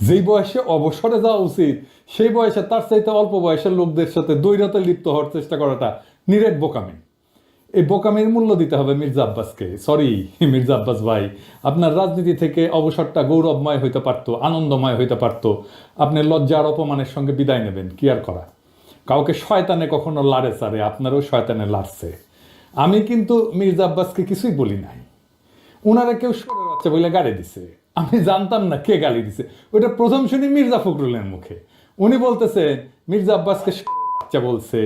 যেই বয়সে অবসরে যাওয়া উচিত, সেই বয়সে তার চাইতে অল্প বয়সের লোকদের সাথে দৈরতে লিপ্ত হওয়ার চেষ্টা করাটা নিরেট বোকামি। এই বোকামির মূল্য দিতে হবে মির্জা আব্বাসকে। সরি মির্জা আব্বাস ভাই, আপনার রাজনীতি থেকে অবসরটা গৌরবময় হইতে পারতো, আনন্দময় হইতে পারতো। আপনি লজ্জার অপমানের সঙ্গে বিদায় নেবেন, কি আর করা? কাউকে শয়তানে কখনো লাড়ে চারে আপনারও শয়তানে লাড়ছে। আমি কিন্তু মির্জা আব্বাসকে কিছুই বলি নাই। ওনারা কেউ সরে বাচ্চা বলে গালি দিছে। আমি জানতাম না কে গালি দিছে। ওটা প্রথম শুনি মির্জা ফখরুলের মুখে। উনি বলতেছেন মির্জা আব্বাসকে বাচ্চা বলছে,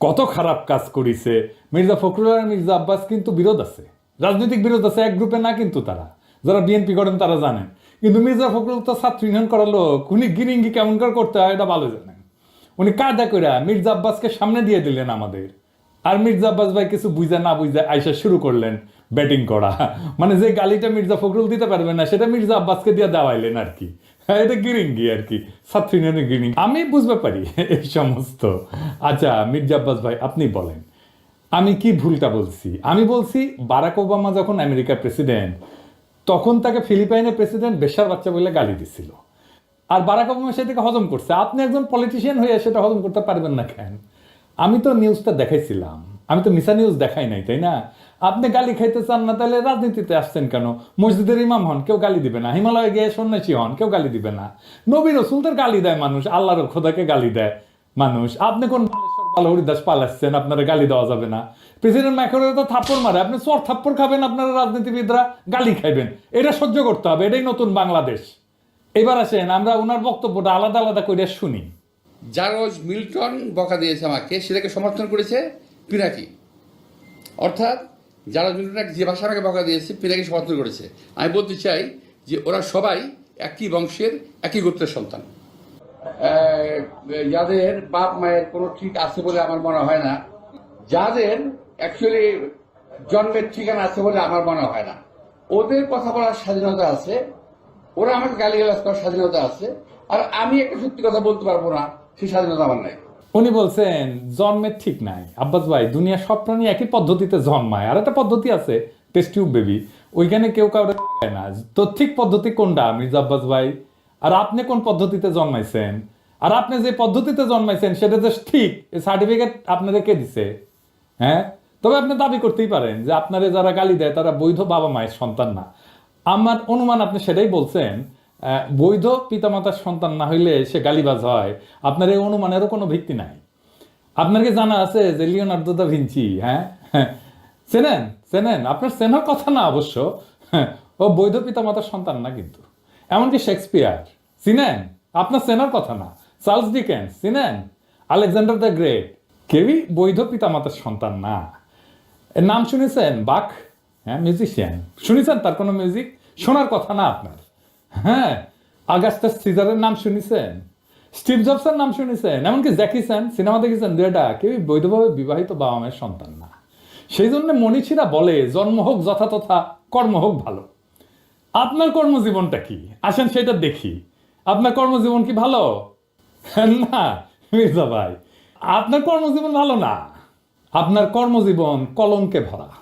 কত খারাপ কাজ করিছে। মির্জা ফখরুল আর মির্জা আব্বাস কিন্তু বিরোধ আছে। রাজনৈতিক বিরোধ আছে, এক গ্রুপে না কিন্তু তারা। যারা বিএনপি করেন তারা জানেন। কিন্তু মির্জা ফখরুল তো ছাত্র ইউনিয়ন করার লোক। উনি গিরিঙ্গি কেমন করে করতে হয় এটা ভালো জানেন। উনি কায়দা করে মির্জা আব্বাসকে সামনে দিয়ে দিলেন আমাদের। আর মির্জা আব্বাস ভাই কিছু বুঝা না বুঝা আইসা শুরু করলেন। ব্যাটিং করা। মানে যে গালিটা মির্জা ফখরুল দিতে পারবে না, সেটা মির্জা আব্বাসকে দিয়ে দেওয়াইলেন আর কি। এটা গিরিঙ্গি আর কি সাতরিনের গিরিঙ্গি। আমি বুঝতে পারি এই সমস্ত। আচ্ছা মির্জা আব্বাস ভাই, আপনি বলেন, আমি কি ভুলটা বলছি? আমি বলছি, বারাক ওবামা যখন আমেরিকার প্রেসিডেন্ট, তখন তাকে ফিলিপাইনের প্রেসিডেন্ট বেশার বাচ্চা বলে গালি দিছিল। আর বারাক ওবামা সেটাকে হজম করছে। আপনি একজন পলিটিশিয়ান হয়ে সেটা হজম করতে পারবেন না কেন? আমি তো নিউজটা দেখাইছিলাম। আমি তো মিসা নিউজ দেখাই নাই, তাই না? আপনি গালি খাইতে চান না, তাহলে রাজনীতিতে আসছেন কেন? মসজিদের ইমাম হন, কেউ গালি দিবে না। হিমালয়ে গিয়ে সন্ন্যাসী হন, কেউ গালি দিবে না। নবী রসুলদের গালি দেয় মানুষ, আল্লাহর খোদাকে গালি দেয় মানুষ। আপনি কোন পাল হরিদাস পালাচ্ছেন আপনারা গালি দেওয়া যাবে না। প্রেসিডেন্ট ম্যাকরের তো থাপ্পড় মারে, আপনি চর থাপ্পড় খাবেন আপনারা রাজনীতিবিদরা, গালি খাইবেন। এটা সহ্য করতে হবে, এটাই নতুন বাংলাদেশ। এবার আসেন, আমরা ওনার বক্তব্যটা আলাদা আলাদা করে শুনি। জারজ মিল্টন বকা দিয়েছে আমাকে, সেটাকে সমর্থন করেছে পিনাকি। অর্থাৎ জারজ মিল্টন যে ভাষা আমাকে বকা দিয়েছে পিনাকি সমর্থন করেছে। আমি বলতে চাই যে ওরা সবাই একই বংশের, একই গোত্রের সন্তান। যাদের বাপ মায়ের কোনো ঠিক আছে বলে আমার মনে হয় না, যাদের অ্যাকচুয়ালি জন্মের ঠিকানা আছে বলে আমার মনে হয় না। ওদের কথা বলার স্বাধীনতা আছে, ওরা আমাকে গালিগালাজ করার স্বাধীনতা আছে, আর আমি একটা সত্যি কথা বলতে পারব না, সেই স্বাধীনতা আমার নাই। উনি বলছেন জন্মের ঠিক নাই। আব্বাস ভাই, দুনিয়া সব প্রাণী একই পদ্ধতিতে জন্মায়। আর একটা পদ্ধতি আছে টেস্ট টিউব বেবি ওইখানে কেউ কাউরে না। তো ঠিক পদ্ধতি কোনটা, মির্জা আব্বাস ভাই? আর আপনি কোন পদ্ধতিতে জন্মাইছেন? আর আপনি যে পদ্ধতিতে জন্মাইছেন, সেটা যে ঠিক সার্টিফিকেট আপনাদেরকে দিছে? হ্যাঁ? তবে আপনি দাবি করতেই পারেন যে আপনারে যারা গালি দেয়, তারা বৈধ বাবা মায়ের সন্তান না। আমার অনুমান আপনি সেটাই বলছেন বৈধ পিতামাতার সন্তান না হইলে সে গালিবাজ হয়। আপনার এই অনুমানেরও কোনো ভিত্তি নাই। আপনার কি জানা আছে যে লিওনার্দো দা ভিঞ্চি হ্যাঁ? চেনেন? চেনেন? আপনার চেনার কথা না অবশ্য। ও বৈধ পিতামাতার সন্তান না কিন্তু। এমনকি শেক্সপিয়ার। চিনেন? আপনার চেনার কথা না। চার্লস ডিকেন্স, চিনেন? Alexander the Great. কেউই বৈধ পিতামাতার সন্তান না। নাম শুনেছেন? বাক হ্যাঁ মিউজিশিয়ান। শুনেছেন তার কোনো মিউজিক? শোনার কথা না আপনার। হ্যাঁ আগাস্টাস সিজারের নাম শুনেছেন? স্টিভ জবসের নাম শুনেছেন? এমনকি জ্যাকিসন সিনেমা দেখেছেন? দুটা কেউই বৈধভাবে বিবাহিত বাবা মায়ের সন্তান না। সেই জন্য মনীষীরা বলে, জন্ম হোক যথাতথা কর্ম হোক ভালো। আপনার কর্মজীবনটা কি? আসেন সেটা দেখি। আপনার কর্মজীবন কি ভালো? না, মির্জা ভাই। আপনার কর্মজীবন ভালো না। আপনার কর্মজীবন কলঙ্কে ভরা।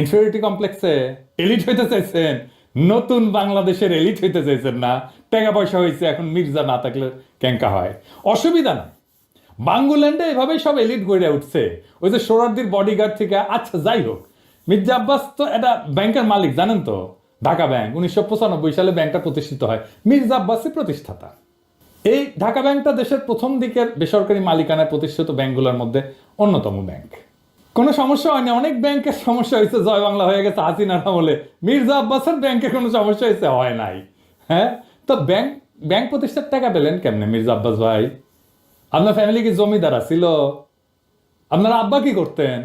ইনফিরিটি কমপ্লেক্সে এলিট হইতে চাইছেন, নতুন বাংলাদেশের এলিট হইতে চাইছেন না, টাকা পয়সা হয়েছে এখন মির্জা না থাকলে ক্যাঙ্কা হয়। অসুবিধা না। বাঙ্গুল্যান্ডে এভাবেই সব এলিট গড়ে উঠছে। ওই যে সোরারদির বডিগার্ড থেকে আচ্ছা যাই হোক। মির্জা আব্বাস তো এটা ব্যাংকের মালিক, জানেন তো? ঢাকা ব্যাংক, উনিশশো পঁচানব্বই সালে ব্যাংকটা প্রতিষ্ঠিত হয়। মির্জা আব্বাসই প্রতিষ্ঠাতা। এই ঢাকা ব্যাংকটা দেশের প্রথম দিকের বেসরকারি মালিকানায় প্রতিষ্ঠিত ব্যাংকগুলোর মধ্যে অন্যতম ব্যাংক। কোনো সমস্যা হয়নি। অনেক ব্যাংকের সমস্যা হয়েছে, জয় বাংলা হয়ে গেছে হাসিনার আমলে। মির্জা আব্বাসের ব্যাংকে কোনো সমস্যা হয়েছে? হয় নাই। হ্যাঁ? তো ব্যাংক ব্যাংক প্রতিষ্ঠার টাকা পেলেন কেমনে মির্জা আব্বাস ভাই? আপনার ফ্যামিলি কি জমিদার ছিল আপনার আব্বা কি করতেন?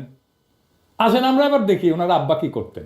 আসেন, আমরা এবার দেখি ওনার আব্বা কি করতেন।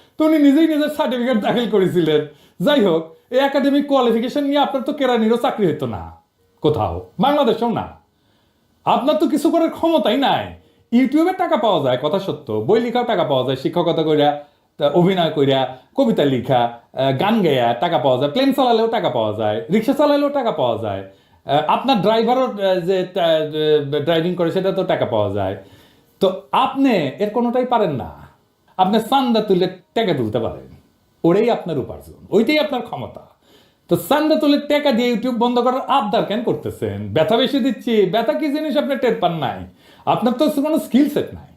তো উনি নিজেই নিজের সার্টিফিকেট দাখিল করেছিলেন। যাই হোক, এই একাডেমিক কোয়ালিফিকেশন নিয়ে আপনার তো কেরানিরও চাকরি হতো না, কোথাও, বাংলাদেশেও না। আপনার তো কিছু করার ক্ষমতাই নাই। ইউটিউবে টাকা পাওয়া যায়, কথা সত্য। বই লেখাও টাকা পাওয়া যায়, শিক্ষকতা কইরা, তা অভিনয় করিয়া কবিতা লিখা গান গায়া টাকা পাওয়া যায়, প্লেন চালালেও টাকা পাওয়া যায়, রিক্সা চালালেও টাকা পাওয়া যায়। আপনার ড্রাইভারও যে ড্রাইভিং করে সেটা তো টাকা পাওয়া যায়। তো আপনি এর কোনোটাই পারেন না। আপনি চান্দা তুলে টাকা তুলতে পারেন। ওটাই আপনার উপার্জন। ওইটাই আপনার ক্ষমতা। তো চান্দা তুলে টাকা দিয়ে ইউটিউব বন্ধ করার আবদার কেন করতেছেন? ব্যথা বেশি দিচ্ছি। ব্যথা কি জিনিস আপনি টের পান নাই? আপনার তো কোনো স্কিল সেট নাই।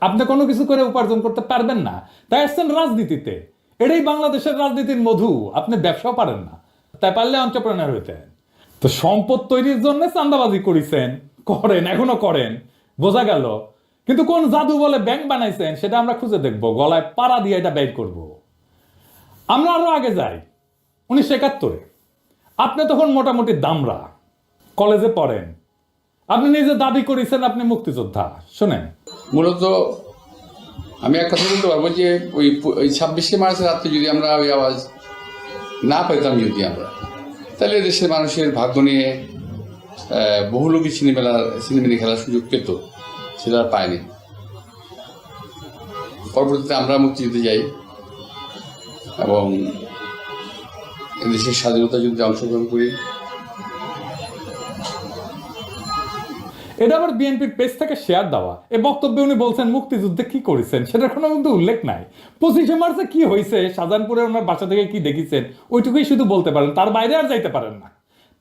আপনি কোনো কিছু করে উপার্জন করতে পারবেন না। তাই আসছেন রাজনীতিতে। এটাই বাংলাদেশের রাজনীতির মধু। আপনি ব্যবসাও পারেন না। তাই পারলে অন্টারপ্রেনার হইতেন তো সম্পদ তৈরির জন্য চান্দাবাজি করেছেন। করেন, এখনও করেন। বোঝা গেল। কিন্তু কোন জাদু বলে ব্যাংক বানাইছেন সেটা আমরা খুঁজে দেখব। গলায় পাড়া দিয়ে এটা বের করব। আমরা আরও আগে যাই উনিশশো একাত্তরে। আপনি তখন মোটামুটি দামরা কলেজে পড়েন। আপনি নিজে দাবি করেছেন আপনি মুক্তিযোদ্ধা। শোনেন। মূলত আমি এক কথা বলতে পারব যে ওই ওই ছাব্বিশে মার্চের রাত্রে যদি আমরা ওই আওয়াজ না পেতাম যদি আমরা তাহলে দেশের মানুষের ভাগ্য নিয়ে আহ, বহু লোকই সিনেমেলা সিনেমিনি খেলার সুযোগ পেত। সেটা আর পায়নি। পরবর্তীতে আমরা মুক্তিযুদ্ধে যাই এবং দেশের স্বাধীনতা যুদ্ধে অংশগ্রহণ করি। এটা আবার বিএনপির পেজ থেকে শেয়ার দেওয়া। এ বক্তব্যে উনি বলছেন, মুক্তিযুদ্ধে কি করেছেন? সেটার কোনো কিন্তু উল্লেখ নাই। পঁচিশে মার্চে কি হয়েছে? শাহজাহানপুরে ওনার বাসা থেকে কি দেখেছেন? ওইটুকুই শুধু বলতে পারেন। তার বাইরে আর যাইতে পারেন না।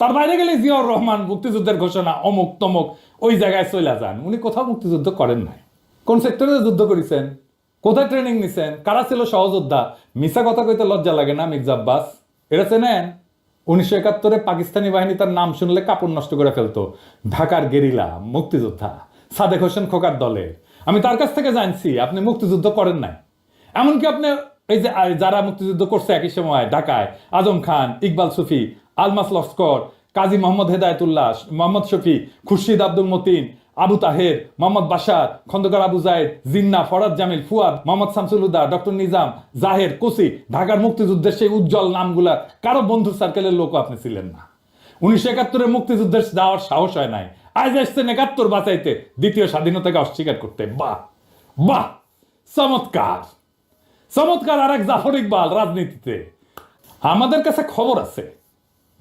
তার বাইরে গেলে জিয়াউর রহমান মুক্তিযুদ্ধের ঘোষণা অমুক তমুক, ওই জায়গায় চলে যান। উনি কোথাও মুক্তিযুদ্ধ করেন নাই। কোন সেক্টরে যুদ্ধ করেছেন? কোথায় ট্রেনিং নিছেন? কারা ছিল সহযোদ্ধা? মিশা কথা কইতে লজ্জা লাগে না, মির্জা আব্বাস? এটা চেনেন? উনিশশো একাত্তরে পাকিস্তানি বাহিনী তার নাম শুনলে কাপড় নষ্ট করে ফেলতো। ঢাকার গেরিলা মুক্তিযোদ্ধা, সাদেক হোসেন খোকার দলে। আমি তার কাছ থেকে জানছি, আপনি মুক্তিযুদ্ধ করেন নাই। এমনকি আপনি এই যে যারা মুক্তিযুদ্ধ করছে একই সময় ঢাকায়, আজম খান, ইকবাল সুফি আলমাস লস্কর কাজী মোহাম্মদ হেদায়তুল্লাহ, মোহাম্মদ শফি, খুরশিদ আব্দুল মতিন, আবু তাহের, মোহাম্মদ বাশার, খন্দকার আবু জায়েদ, জিন্না ফরাদ জামিল, ফুয়াদ, মোহাম্মদ শামসুল হুদা, ডক্টর নিজাম, জাহের, কোসি, ঢাকার মুক্তিযুদ্ধের সেই উজ্জ্বল নামগুলা কারও বন্ধু সার্কেলের লোক আপনি ছিলেন না। উনিশশো একাত্তরে মুক্তিযুদ্ধের যাওয়ার সাহস হয় নাই। আজ আসছেন একাত্তর বাঁচাইতে, দ্বিতীয় স্বাধীনতাকে অস্বীকার করতে। বাহ! বাহ! চমৎকার! চমৎকার আর এক জাফর ইকবাল রাজনীতিতে। আমাদের কাছে খবর আছে।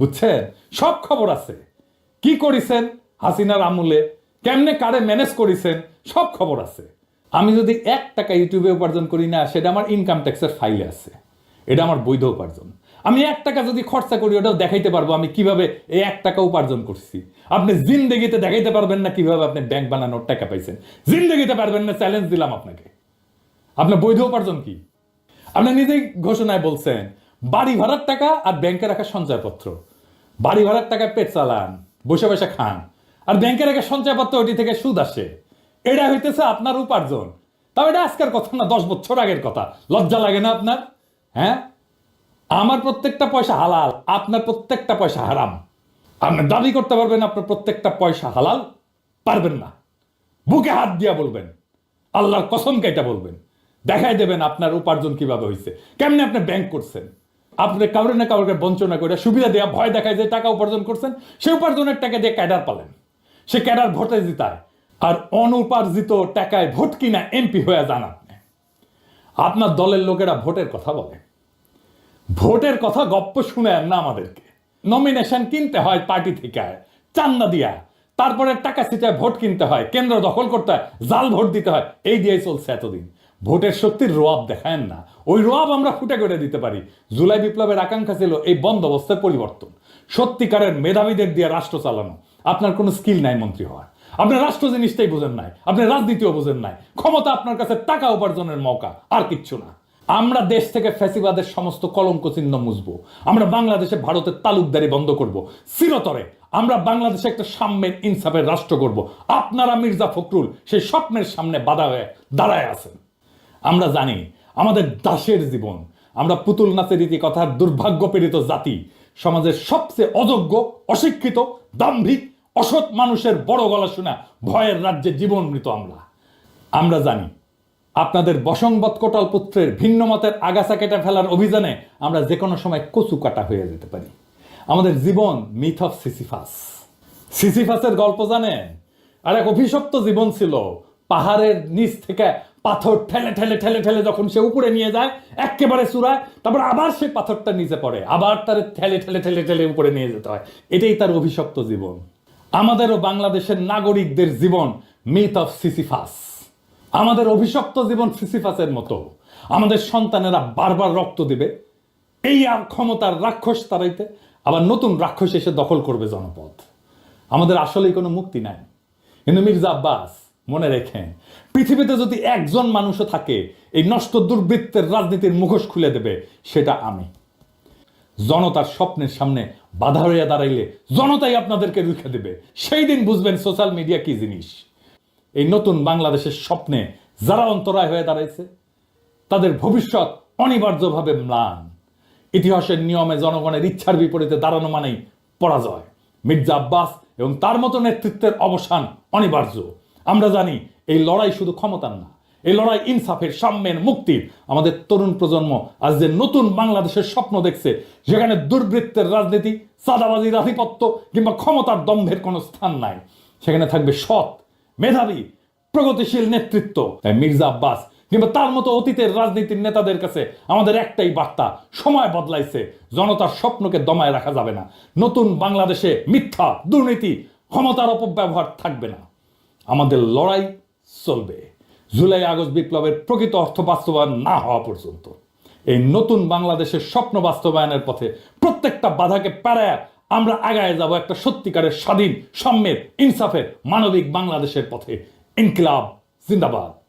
বুঝছেন? সব খবর আছে। কি করেছেন? হাসিনার আমলে কেমনে কারে ম্যানেজ করেছেন? সব খবর আছে। আমি যদি এক টাকা ইউটিউবে উপার্জন করি না, সেটা আমার ইনকাম ট্যাক্সের ফাইলে আছে। এটা আমার বৈধ উপার্জন। আমি এক টাকা যদি খরচা করি, ওটাও দেখাইতে পারব আমি কীভাবে এই এক টাকা উপার্জন করছি। আপনি জিন্দেগিতে দেখাইতে পারবেন না কীভাবে আপনি ব্যাংক বানানোর টাকা পাইছেন। জিন্দেগিতে পারবেন না চ্যালেঞ্জ দিলাম আপনাকে। আপনার বৈধ উপার্জন কি? আপনি নিজেই ঘোষণায় বলছেন, বাড়ি ভাড়ার টাকা আর ব্যাংকে রাখা সঞ্চয়পত্র। বাড়ি ভাড়ার টাকায় পেট চালান, বসে বসে খান। আর ব্যাংকে রাখা সঞ্চয়পত্র ওটি থেকে সুদ আসে। এটা হইতেছে আপনার উপার্জন। তাও এটা আজকের কথা না, দশ বছর আগের কথা। লজ্জা লাগে না আপনার? হ্যাঁ? আমার প্রত্যেকটা পয়সা হালাল, আপনার প্রত্যেকটা পয়সা হারাম। আপনি দাবি করতে পারবেন, আপনার প্রত্যেকটা পয়সা হালাল। পারবেন না। বুকে হাত দিয়া বলবেন। আল্লাহর কসম কেটে বলবেন। দেখাই দেবেন আপনার উপার্জন কীভাবে হয়েছে কেমনে আপনি ব্যাংক করছেন? আপনি কাউরে না কাউকে বঞ্চনা করে সুবিধা দেওয়া ভয় দেখায় যে টাকা উপার্জন করছেন সেই উপার্জনের টাকা দিয়ে ক্যাডার পালেন। সে ক্যাডার ভোটে জিতায়। আর অনুপার্জিত টাকায় ভোট কিনা এমপি হয়ে যান আপনি। আপনার দলের লোকেরা ভোটের কথা বলে। ভোটের কথা গপ্প শুনে না আমাদেরকে। নমিনেশন কিনতে হয় পার্টি থেকে, চান্দা দিয়া। তারপরে টাকা ছিটায় ভোট কিনতে হয়, কেন্দ্র দখল করতে হয়, জাল ভোট দিতে হয়। এই দিয়েই চলছে এতদিন। ভোটের সত্যির রোয়াব দেখায় না। ওই রোয়াব আমরা ফুটে করে দিতে পারি। জুলাই বিপ্লবের আকাঙ্ক্ষা ছিল এই বন্দোবস্তের পরিবর্তন। সত্যিকারের মেধাবীদের দিয়ে রাষ্ট্র চালানো। আপনার কোনো স্কিল নাই মন্ত্রী হওয়ার। আপনি রাষ্ট্র জিনিসটাই বোঝেন নাই আপনি রাজনীতিও বোঝেন নাই, ক্ষমতা আপনার কাছে টাকা উপার্জনের মৌকা, আর কিচ্ছু না। আমরা দেশ থেকে ফ্যাসিবাদের সমস্ত কলঙ্ক চিহ্ন মুছবো। আমরা বাংলাদেশে ভারতের তালুকদারি বন্ধ করব। চিরতরে আমরা বাংলাদেশে একটা সাম্যের ইনসাফের রাষ্ট্র করব আপনারা মির্জা ফখরুল সেই স্বপ্নের সামনে বাধা হয়ে দাঁড়ায় আছেন। আমরা জানি, আমাদের দাসের জীবন। আমরা পুতুল নাচের রীতি কথার দুর্ভাগ্য পীড়িত জাতি, সমাজের সবচেয়ে অযোগ্য, অশিক্ষিত, দাম্ভিক, অসৎ মানুষের বড় গলা শোনা ভয়ের রাজ্যে জীবন মৃত আমরা। আমরা জানি, আপনাদের বসংবত কোটাল পুত্রের ভিন্ন মতের আগাছা কেটে ফেলার অভিযানে আমরা যে কোনো সময় কচু কাটা হয়ে যেতে পারি। আমাদের জীবন মিথ অফ সিসিফাস সিসিফাসের গল্প জানেন? আর এক অভিশপ্ত জীবন ছিল, পাহাড়ের নিচ থেকে পাথর ঠেলে ঠেলে ঠেলে ঠেলে যখন সে উপরে নিয়ে যায় একেবারে চূড়ায়, তারপর আবার সে পাথরটা নিচে পড়ে, আবার তার ঠেলে ঠেলে ঠেলে ঠেলে উপরে নিয়ে যেতে হয়। এটাই তার অভিশপ্ত জীবন। আমাদেরও বাংলাদেশের নাগরিকদের জীবন মিথ অফ সিসিফাস আমাদের অভিশপ্ত জীবন সিসিফাসের মতো। আমাদের সন্তানেরা বারবার রক্ত দিবে। এই আর ক্ষমতার রাক্ষস তারাইতে আবার নতুন রাক্ষস এসে দখল করবে জনপদ। আমাদের আসলেই কোনো মুক্তি নাই। কিন্তু মির্জা আব্বাস মনে রেখেন, পৃথিবীতে যদি একজন মানুষও থাকে, এই নষ্ট দুর্বৃত্তের রাজনীতির মুখোশ খুলে দেবে, সেটা আমি। জনতার স্বপ্নের সামনে বাধা হইয়া দাঁড়াইলে জনতাই আপনাদেরকে রুখে দেবে। সেই দিন বুঝবেন সোশ্যাল মিডিয়া কি জিনিস। এই নতুন বাংলাদেশের স্বপ্নে যারা অন্তরায় হয়ে দাঁড়াইছে, তাদের ভবিষ্যৎ অনিবার্যভাবে ম্লান। ইতিহাসের নিয়মে জনগণের ইচ্ছার বিপরীতে দাঁড়ানো মানেই পরাজয়। মির্জা আব্বাস এবং তার মতো নেতৃত্বের অবসান অনিবার্য। আমরা জানি এই লড়াই শুধু ক্ষমতার না, এই লড়াই ইনসাফের সাম্যের মুক্তির। আমাদের তরুণ প্রজন্ম আজ যে নতুন বাংলাদেশের স্বপ্ন দেখছে যেখানে দুর্বৃত্তের রাজনীতি সাদাবাজির আধিপত্য কিংবা ক্ষমতার দম্ভের কোনো স্থান নাই। সেখানে থাকবে সৎ, মেধাবী, প্রগতিশীল নেতৃত্ব। তাই মির্জা আব্বাস কিংবা তার মতো অতীতের রাজনীতির নেতাদের কাছে আমাদের একটাই বার্তা, সময় বদলাইছে, জনতার স্বপ্নকে দমায় রাখা যাবে না। নতুন বাংলাদেশে মিথ্যা, দুর্নীতি, ক্ষমতার অপব্যবহার থাকবে না। আমাদের লড়াই চলবে। জুলাই, আগস্ট বিপ্লবের প্রকৃত অর্থ বাস্তবায়ন না হওয়া পর্যন্ত। এই নতুন বাংলাদেশের স্বপ্ন বাস্তবায়নের পথে প্রত্যেকটা বাধাকে পেরায় আমরা আগায় যাব একটা সত্যিকারের স্বাধীন, সাম্যের, ইনসাফের, মানবিক বাংলাদেশের পথে। ইনকিলাব, জিন্দাবাদ।